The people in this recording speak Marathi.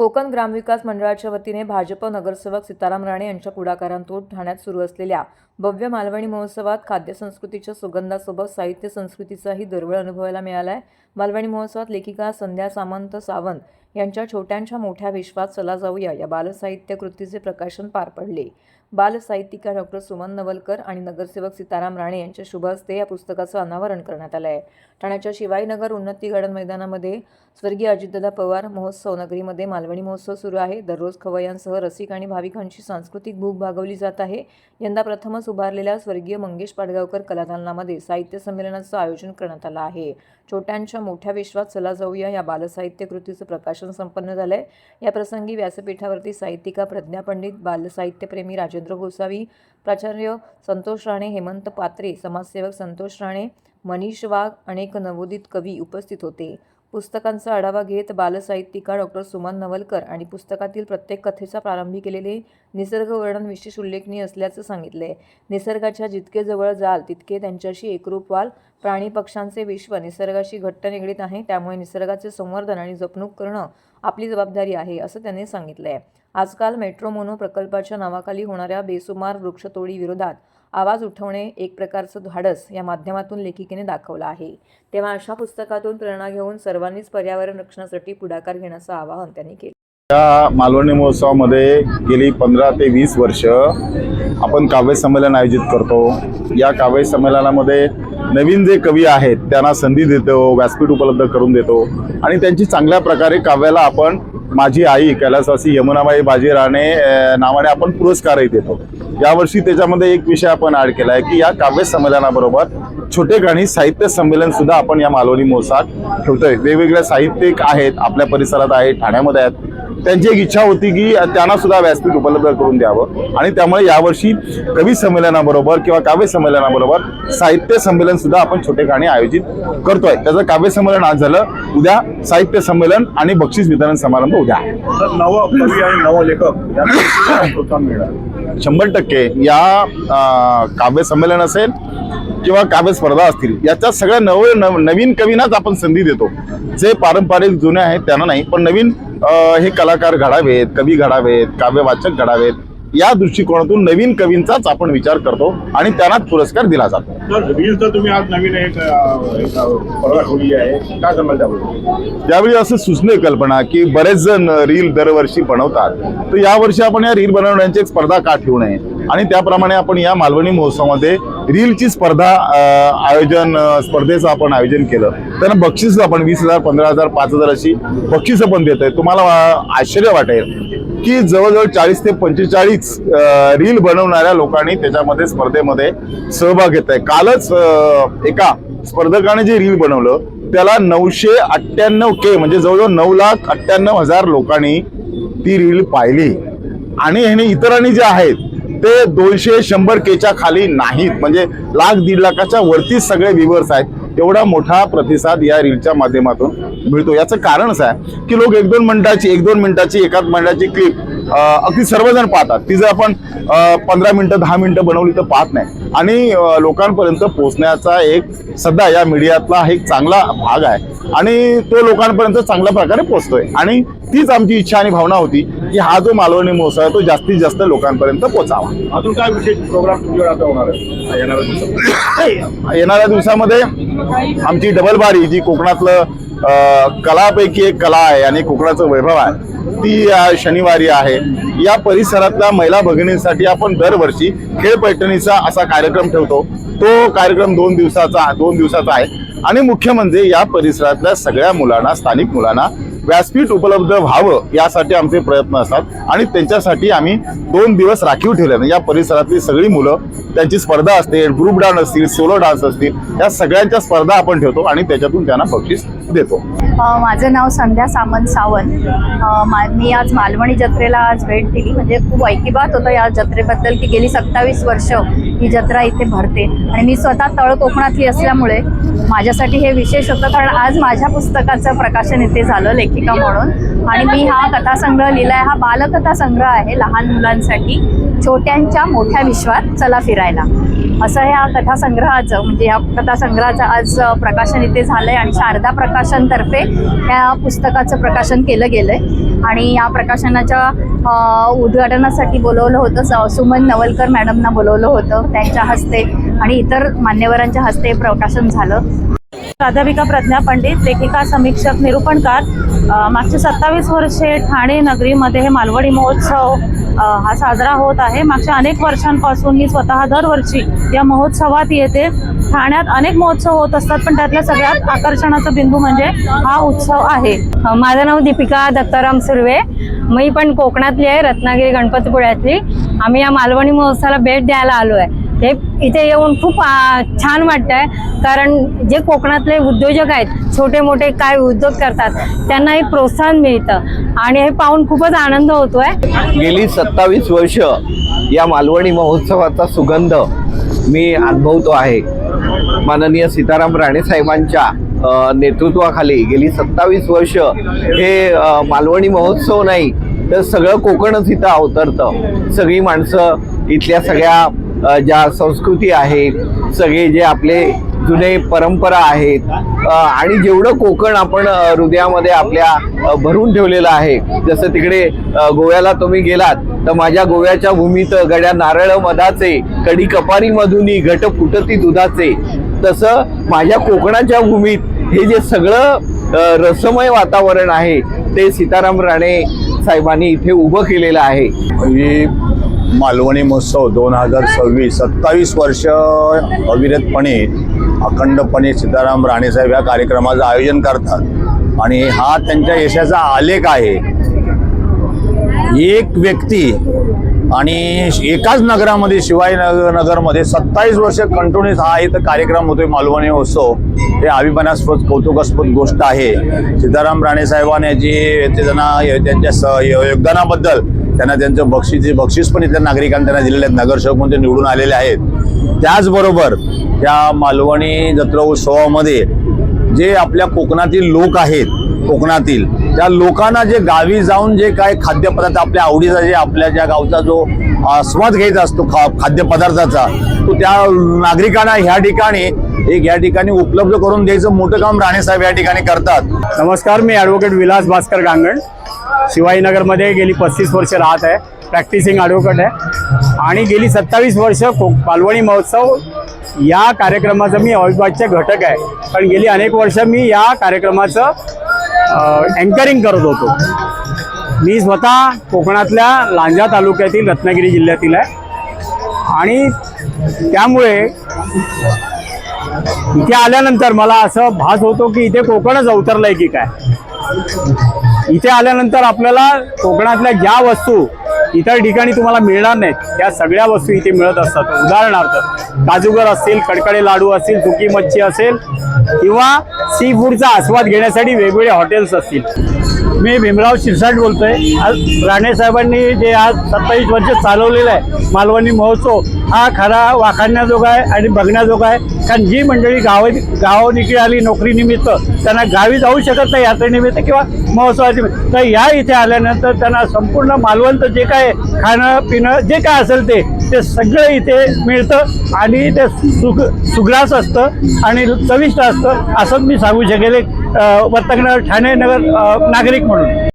कोकण ग्रामविकास मंडळाच्या वतीने भाजप नगरसेवक सीताराम राणे यांच्या पुढाकारांतून ठाण्यात सुरू असलेल्या भव्य मालवणी महोत्सवात खाद्यसंस्कृतीच्या सुगंधासोबत साहित्य संस्कृतीचाही दुर्बळ अनुभवायला मिळाला आहे मालवणी महोत्सवात लेखिका संध्या सामंत सावंत यांच्या छोट्यांच्या मोठ्या विश्वात चला जाऊया या बालसाहित्य कृतीचे प्रकाशन पार पडले. बालसाहित्यिका डॉक्टर सुमन नवलकर आणि नगरसेवक सीताराम राणे यांच्या शुभ हस्ते या पुस्तकाचं अनावरण करण्यात आलं आहे ठाण्याच्या शिवाईनगर उन्नती गार्डन मैदानामध्ये स्वर्गीय अजितदादा पवार महोत्सव नगरीमध्ये मालवणी महोत्सव सुरू आहे. दररोज खवय्यांसह रसिक आणि भाविकांची सांस्कृतिक भूक भागवली जात आहे. यंदा प्रथमच उभारलेल्या स्वर्गीय मंगेश पाडगावकर कलादालनामध्ये साहित्य संमेलनाचं आयोजन करण्यात आलं आहे. छोट्यांच्या मोठ्या विश्वात चला जाऊया या बालसाहित्य कृतीचं प्रकाशन संपन्न झालंय. या प्रसंगी व्यासपीठावरती साहित्यिका प्रज्ञा पंडित बालसाहित्यप्रेमी राजेंद्र गोसावी प्राचार्य संतोष राणे हेमंत पात्रे समाजसेवक संतोष राणे मनीष वाघ अनेक नवोदित कवी उपस्थित होते. पुस्तकांचा आढावा घेत बालसाहित्यिका डॉक्टर सुमन नवलकर आणि पुस्तकातील प्रत्येक कथेचा प्रारंभी केलेले निसर्ग वर्णन विशेष उल्लेखनीय असल्याचं सांगितले. निसर्गाच्या जितके जवळ जाल तितके त्यांच्याशी एकरूप व्हाल. प्राणी पक्ष्यांचे विश्व निसर्गाशी घट्ट निगडीत आहे त्यामुळे निसर्गाचे संवर्धन आणि जपणूक करणं आपली जबाबदारी आहे असं त्यांनी सांगितलं आहे आजकाल मेट्रो मोनो प्रकल्पाच्या नावाखाली होणाऱ्या बेसुमार वृक्षतोडी विरोधात आवाज उठवणे एक प्रकारचं धाडस या माध्यमातून लेखिकेने दाखवलं आहे. तेव्हा अशा पुस्तकातून प्रेरणा घेऊन सर्वांनीच पर्यावरण रक्षणासाठी पुढाकार घेण्याचं आवाहन त्यांनी केलं. या मालवणी महोत्सवामध्ये गेली पंधरा ते वीस वर्ष आपण काव्य संमेलन आयोजित करतो. या काव्य संमेलनामध्ये नवीन जे कवी आहेत त्यांना संधी देतो व्यासपीठ उपलब्ध करून देतो आणि त्यांची चांगल्या प्रकारे काव्याला आपण माझी आई कैलासवासी यमुनाबाई बाजी राणे नावाने आपण पुरस्कारही देतो. यावर्षी त्याच्यामध्ये एक विषय आपण ऍड केला आहे की या काव्य संमेलनाबरोबर छोटे गाणी साहित्य संमेलन सुद्धा आपण या मालवणी महोत्सवात ठेवतोय. वेगवेगळ्या साहित्यिक आहेत आपल्या परिसरात आहेत ठाण्यामध्ये आहेत. त्यांची एक इच्छा होती की त्यांना सुद्धा व्यासपीठ उपलब्ध करून द्यावं. आणि त्यामुळे यावर्षी कवी संमेलनाबरोबर किंवा काव्य संमेलनाबरोबर साहित्य संमेलन सुद्धा आपण छोटे गाणी आयोजित करतोय. त्याचं काव्य संमेलन आज झालं. उद्या साहित्य संमेलन आणि बक्षीस वितरण समारंभ उद्या. कवी आणि शंभर टक्के. या काव्य संमेलन असेल किंवा काव्य स्पर्धा असतील याच्या सगळ्या नव नव- नवीन कवींनाच आपण संधी देतो. जे पारंपरिक जुने आहेत त्यांना नाही पण नवीन हे कलाकार घडावेत कवी घडावेत काव्यवाचक घडावेत या दृष्टिकोनातून नवीन कवींचाच आपण विचार करतो आणि त्यांनाच पुरस्कार दिला जातो. तर रील तर तुम्ही आज नवीन एक अं, एक, अं, स्पर्धा ठेवली आहे. काय सांगाल त्याबद्दल? यावेळी असं सुचणे कल्पना की बरेच जण रील दरवर्षी बनवतात. तर यावर्षी आपण या रील बनवण्याची एक स्पर्धा का ठेवू नये? आणि त्याप्रमाणे आपण या मालवणी महोत्सवामध्ये रीलची स्पर्धा आयोजन स्पर्धेचं आपण आयोजन केलं. त्यांना बक्षीस आपण वीस हजार पंधरा हजार पाच हजार अशी बक्षिसं पण देत आहे तुम्हाला आश्चर्य वाटेल की जवळजवळ चाळीस ते पंचेचाळीस रील बनवणाऱ्या लोकांनी त्याच्यामध्ये स्पर्धेमध्ये सहभाग घेत आहे कालच एका स्पर्धकाने जे रील बनवलं त्याला नऊशे अठ्ठ्याण्णव के म्हणजे जवळजवळ नऊ लाख अठ्ठ्याण्णव हजार लोकांनी ती रील पाहिली. आणि ह्याने इतरांनी जे आहेत ते दोनशे शंभर केच्या खाली नाहीत. म्हणजे लाख दीड लाखाच्या वरतीच सगळे व्ह्युअर्स आहेत. एवढा मोठा प्रतिसाद या रीलच्या माध्यमातून मिळतो. याचं कारणच आहे की लोक एक दोन मिनिटाची एक दोन मिनिटाची एकाच मिनिटाची क्लिप अगदी सर्वजण पाहतात. ती जर आपण पंधरा मिनिटं दहा मिनिटं बनवली तर पाहत नाही. आणि लोकांपर्यंत पोहोचण्याचा एक सध्या या मीडियातला एक चांगला भाग आहे. आणि तो लोकांपर्यंत चांगल्या प्रकारे पोहोचतोय. आणि तीच आमची इच्छा आणि भावना होती की हा जो मालवणी महोत्सव आहे तो जास्तीत जास्त लोकांपर्यंत पोहोचावा. अजून काय विशेष प्रोग्राम तुमच्याकडे आता होणार आहे? येणाऱ्या दिवसात येणाऱ्या दिवसामध्ये आमची डबल बारी जी कोकणातलं कलापैकी एक कला आहे आणि कोकणाचं वैभव आहे. ती शनिवारी आहे. या परिसरातल्या महिला भगिनींसाठी आपण दरवर्षी खेळ पैठणीचा असा कार्यक्रम ठेवतो. तो कार्यक्रम दोन दिवसाचा दोन दिवसाचा आहे. आणि मुख्य म्हणजे या परिसरातल्या सगळ्या मुलांना स्थानिक मुलांना व्यासपीठ उपलब्ध व्हावं यासाठी आमचे प्रयत्न असतात. आणि त्यांच्यासाठी आम्ही दोन दिवस राखीव ठेवले. म्हणजे या परिसरातली सगळी मुलं त्यांची स्पर्धा असते ग्रुप डान्स असतील सोलो डान्स असतील या सगळ्यांच्या स्पर्धा आपण ठेवतो आणि त्याच्यातून त्यांना बक्षीस देतो. माझं नाव संध्या सामंत सावंत. मा मी आज मालवणी जत्रेला आज भेट दिली. म्हणजे खूप ऐकिबात होतं या जत्रेबद्दल की गेली सत्तावीस वर्ष ही जत्रा इथे भरते. आणि मी स्वतः तळ कोकणातली असल्यामुळे माझ्यासाठी हे विशेष होतं. कारण आज माझ्या पुस्तकाचं प्रकाशन इथे झालं लेखिका म्हणून. आणि मी हा कथासंग्रह लिहिला आहे. हा बालकथा संग्रह आहे लहान मुलांसाठी. छोट्यांच्या मोठ्या विश्वात चला फिरायला. असं ह्या कथासंग्रहाचं म्हणजे ह्या कथासंग्रहाचं आज प्रकाशन इथे झालं आहे आणि शारदा प्रकाशनतर्फे ह्या पुस्तकाचं प्रकाशन केलं गेलंय. आणि या प्रकाशनाच्या उद्घाटनासाठी बोलवलं होतं. स- सुमन नवलकर मॅडमना बोलवलं होतं. त्यांच्या हस्ते आणि इतर मान्यवरांच्या हस्ते प्रकाशन झालं. प्राध्यापिका प्रज्ञा पंडित लेखिका समीक्षक निरूपणकार मागचे सत्तावीस वर्षे ठाणे नगरीमध्ये हे मालवणी महोत्सव हा साजरा होत आहे. मागच्या अनेक वर्षांपासून मी स्वतः दरवर्षी या महोत्सवात येते. ठाण्यात अनेक महोत्सव होत असतात पण त्यातल्या सगळ्यात आकर्षणाचा बिंदू म्हणजे हा उत्सव आहे. माझं नाव दीपिका दत्ताराम सुर्वे. मी पण कोकणातली आहे रत्नागिरी गणपतीपुळ्यातली. आम्ही या मालवणी महोत्सवाला भेट द्यायला आलो आहे. हे इथे येऊन खूप छान वाटतं आहे कारण जे कोकणातले उद्योजक आहेत छोटे मोठे काय उद्योग करतात त्यांनाही प्रोत्साहन मिळतं. आणि हे पाहून खूपच आनंद होतोय. गेली सत्तावीस वर्ष या मालवणी महोत्सवाचा सुगंध मी अनुभवतो आहे. माननीय सीताराम राणे साहेबांच्या नेतृत्वाखाली गेली सत्तावीस वर्ष हे मालवणी महोत्सव नाही तर सगळं कोकणच इथं अवतरतं. सगळी माणसं इथल्या सगळ्या ज्या संस्कृती आहेत सगळे जे आपले जुने परंपरा आहेत आणि जेवढं कोकण आपण हृदयामध्ये आपल्या भरून ठेवलेलं आहे जसं तिकडे गोव्याला तुम्ही गेलात तर माझ्या गोव्याच्या भूमीत गड्या नारळ मधाचे कडी कपारी मधुनी घट फुटती दुधाचे तसं माझ्या कोकणाच्या भूमीत हे जे सगळं रसमय वातावरण आहे ते सीताराम राणे साहेबांनी इथे उभं केलेलं आहे. म्हणजे मालवणी महोत्सव दोन हजार सव्वीस सत्तावीस वर्ष अविरतपणे अखंडपणे सीताराम राणेसाहेब या कार्यक्रमाचं आयोजन करतात. आणि हा त्यांच्या यशाचा आलेख आहे. एक व्यक्ती आणि एकाच नगरामध्ये शिवाय नगर नगरमध्ये सत्तावीस वर्ष कंटिन्युअस हा इथं कार्यक्रम होतोय मालवणी महोत्सव. हे अभिमानास्पद कौतुकास्पद गोष्ट आहे. सीताराम राणे साहेबांनी जी ते त्यांना त्यांच्या स योगदानाबद्दल त्यांना त्यांचं बक्षीस बक्षीस पण इथल्या नागरिकांना त्यांना दिलेले आहेत नगरसेवक म्हणून निवडून आलेले आहेत. त्याचबरोबर या मालवणी जत्रा उत्सवामध्ये जे आपल्या कोकणातील लोक आहेत कोकणातील त्या लोकांना जे गावी जाऊन जे काय खाद्यपदार्थ आपल्या आवडीचा जे आपल्या ज्या गावचा जो आस्वाद घ्यायचा असतो खा खाद्यपदार्थाचा तो त्या नागरिकांना ह्या ठिकाणी एक या ठिकाणी उपलब्ध करून द्यायचं मोठं काम राणेसाहेब या ठिकाणी करतात. नमस्कार मी ॲडव्होकेट विलास भास्कर गांगण. शिवाजीनगरमध्ये गेली पस्तीस वर्ष राहत आहे. प्रॅक्टिसिंग ॲडव्होकेट आहे. आणि गेली सत्तावीस वर्ष को पालवणी महोत्सव या कार्यक्रमाचा मी अविभाज्य घटक आहे. पण गेली अनेक वर्ष मी या कार्यक्रमाचं अँकरिंग करत होतो. मी स्वतः कोकणातल्या लांजा तालुक्यातील रत्नागिरी जिल्ह्यातील आहे. आणि त्यामुळे इथे आल्यानंतर मला असं भास होतो की इथे कोकणच अवतरलंय की काय? इथे आल्यानंतर आपल्याला कोकणातल्या ज्या वस्तू इतर ठिकाणी तुम्हाला मिळणार नाहीत त्या सगळ्या वस्तू इथे मिळत असतात. उदाहरणार्थ काजूगर असतील कडकडे लाडू असतील सुकी मच्छी असेल किंवा सी फूडचा आस्वाद घेण्यासाठी वेगवेगळे हॉटेल्स असतील. मी भीमराव शिरसाट बोलतोय. आज राणे साहेबांनी जे आज सत्तावीस वर्ष चालवलेलं आहे मालवणी महोत्सव हा खरा वाखाणण्याजोगा आहे आणि बघण्याजोगा आहे. कारण जी मंडळी गाव गावानिकडे आली नोकरीनिमित्त त्यांना गावी जाऊ शकत नाही यात्रेनिमित्त किंवा महोत्सवाच्या निमित्त. तर या इथे आल्यानंतर त्यांना संपूर्ण मालवंत जे काय खाणं पिणं जे काय असेल ते ते सगळं इथे मिळतं आणि ते सुग सुग्रास असतं आणि चविष्ट असतं असंच मी सांगू शकेल. एक वर्तकनगर ठाणे नगर नागरिक म्हणून.